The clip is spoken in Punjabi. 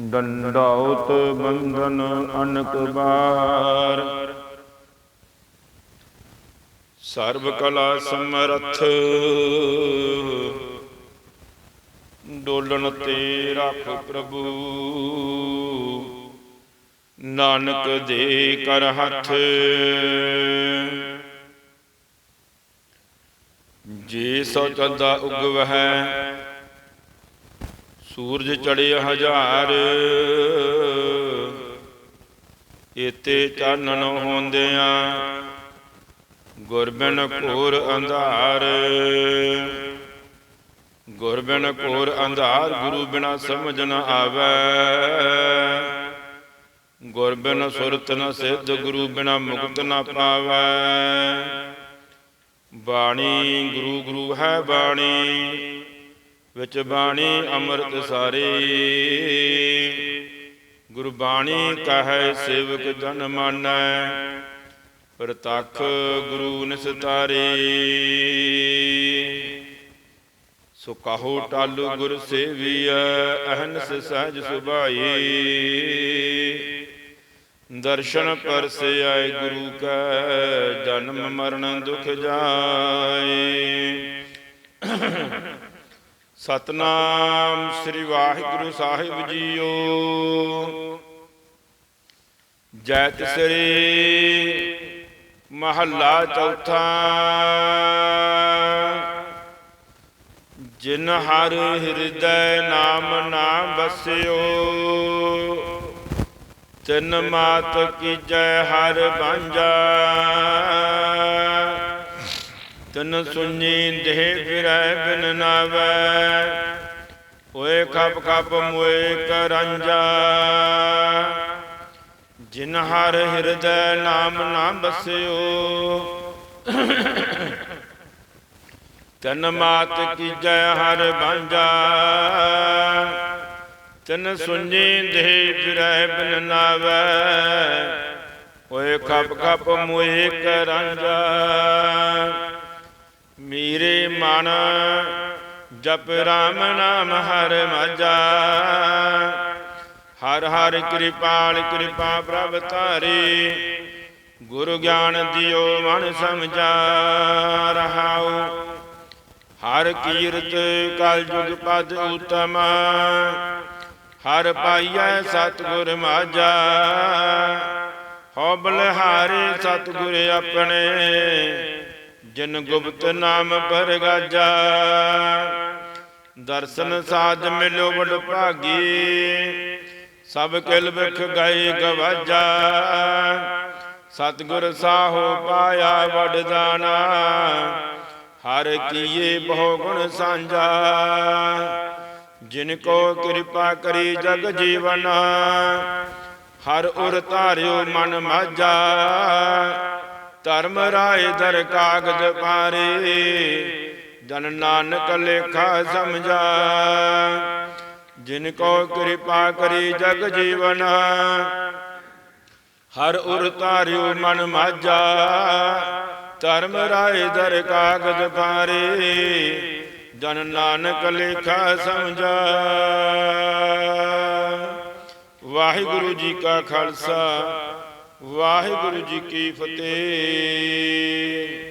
ਡੰਡਾਉਤ ਬੰਧਨ ਅਨਕ ਬਾਰ। ਸਰਬ ਕਲਾ ਸਮਰਥ, ਡੋਲਣ ਤੇ ਰੱਖ ਪ੍ਰਭੂ। ਨਾਨਕ ਦੇ ਕਰ ਹੱਥ, ਜੇ ਸੋ ਚੰਦਾ ਉਗਵਹਿ ਸੂਰਜ ਚੜਿਆ ਹਜ਼ਾਰ। ਏਤੇ ਚਾਨਣ ਹੁੰਦਿਆਂ ਗੁਰਬਿਨ ਘੋਰ ਅੰਧਾਰ। ਗੁਰਬਿਨ ਘੋਰ ਅੰਧਾਰ, ਗੁਰੂ ਬਿਨਾ ਸਮਝ ਨ ਆਵੈ। ਗੁਰਬਿਨ ਸੁਰਤ ਨ ਸਿੱਧ, ਗੁਰੂ ਬਿਨਾ ਮੁਕਤ ਨ ਪਾਵੈ। ਬਾਣੀ, ਗੁਰੂ ਗੁਰੂ ਹੈ ਬਾਣੀ। ਵਿੱਚ ਬਾਣੀ ਅੰਮ੍ਰਿਤ ਸਾਰੀ। ਗੁਰਬਾਣੀ ਕਹੈ ਸੇਵਕ ਜਨ ਮਾਨੈ, ਪ੍ਰਤੱਖ ਗੁਰੂ ਨਿਸਤਾਰੇ। ਸੋ ਕਹੋ ਟਾਲੂ ਗੁਰ ਸੇਵੀਐ, ਅਹਨਸ ਸਹਿਜ ਸੁਭਾਈ। ਦਰਸ਼ਨ ਪਰਸੇ ਆਏ ਗੁਰੂ ਕੈ, ਜਨਮ ਮਰਨ ਦੁਖ ਜਾਏ। ਸਤਨਾਮ ਸ੍ਰੀ ਵਾਹਿਗੁਰੂ ਸਾਹਿਬ ਜੀਓ। ਜੈ ਸ੍ਰੀ ਮਹੱਲਾ ਚੌਥਾ। ਜਿਨ ਹਰ ਹਿਰਦੈ ਨਾਮ ਨਾ ਬਸਿਓ ਤਿਨ ਮਾਤ ਕੀਜੈ ਹਰ ਬਾਂਝਾ। ਤਨ ਸੁਣੀ ਦੇਹ ਫਿਰੈ ਬਿਨ ਨਾਵੈ, ਓਏ ਖਪ ਖਪ ਮੋਏ ਕਰੰਜਾ। ਜਿਨ ਹਰ ਹਿਰਦੈ ਨਾਮ ਨਾ ਬਸਿਓ, ਤਨ ਮਾਤ ਕੀਜੈ ਹਰ ਬਾਂਝਾ। ਤਨ ਸੁਣੀ ਦੇਹ ਫਿਰੈ ਬਿਨ ਨਾਵੈ, ਓਏ ਖਪ ਖਪ ਮੋਏ ਕਰੰਜਾ। ਮੇਰੇ ਮਨ, ਜਪ ਰਾਮ ਨਾਮ ਹਰ ਮਜਾ। ਹਰ ਹਰ ਕਿਰਪਾਲ ਕਿਰਪਾ ਪ੍ਰਭ ਧਾਰੇ, ਗੁਰ ਗਿਆਨ ਦਿਓ ਮਨ ਸਮਝਾ ਰਹਾਉ। ਹਰ ਕੀਰਤ ਕਲ ਜੁਗ ਪਦ ਉਤਮ ਹਰ ਪਾਈਐ ਸਤਿਗੁਰ ਮਾਝਾ ਹੋ ਬਲਿਹਾਰੇ ਸਤਿਗੁਰ ਆਪਣੇ ਜਿਨ ਗੁਪਤ ਨਾਮ ਪਰਗਾਜਾ, ਦਰਸ਼ਨ ਸਾਧ ਮਿਲੋ ਵਡ ਭਾਗੀ, ਸਭ ਕਿਲ ਵਿਖ ਗਏ ਗਵਾਜਾ। ਸਤਿਗੁਰ ਸਾਹੋ ਪਾਇਆ ਵਡ ਦਾਣਾ ਹਰ ਕੀਏ ਬਹੁ ਗੁਣ ਸਾਂਝਾ। ਜਿਨ ਕੋ ਕਿਰਪਾ ਕਰੀ ਜਗ ਜੀਵਨ, ਹਰ ਉਰ ਧਾਰਿਓ ਮਨ ਮਾਜਾ ਧਰਮ ਰਾਏ ਦਰ ਕਾਗਜ ਪਾਰੇ। ਜਨ ਨਾਨਕ ਲੇਖਾ ਸਮਝਾ। ਜਿਨ ਕੋ ਕਿਰਪਾ ਕਰੀ ਜਗ ਜੀਵਨ, ਹਰ ਉਰ ਧਾਰਿਓ ਮਨ ਮਾਜਾ ਧਰਮ ਰਾਏ ਦਰ ਕਾਗਜ ਪਾਰੇ। ਜਨ ਨਾਨਕ ਲੇਖਾ ਸਮਝਾ। ਵਾਹਿਗੁਰੂ ਜੀ ਕਾ ਖਾਲਸਾ। ਵਾਹਿਗੁਰੂ ਜੀ ਕੀ ਫਤਿਹ।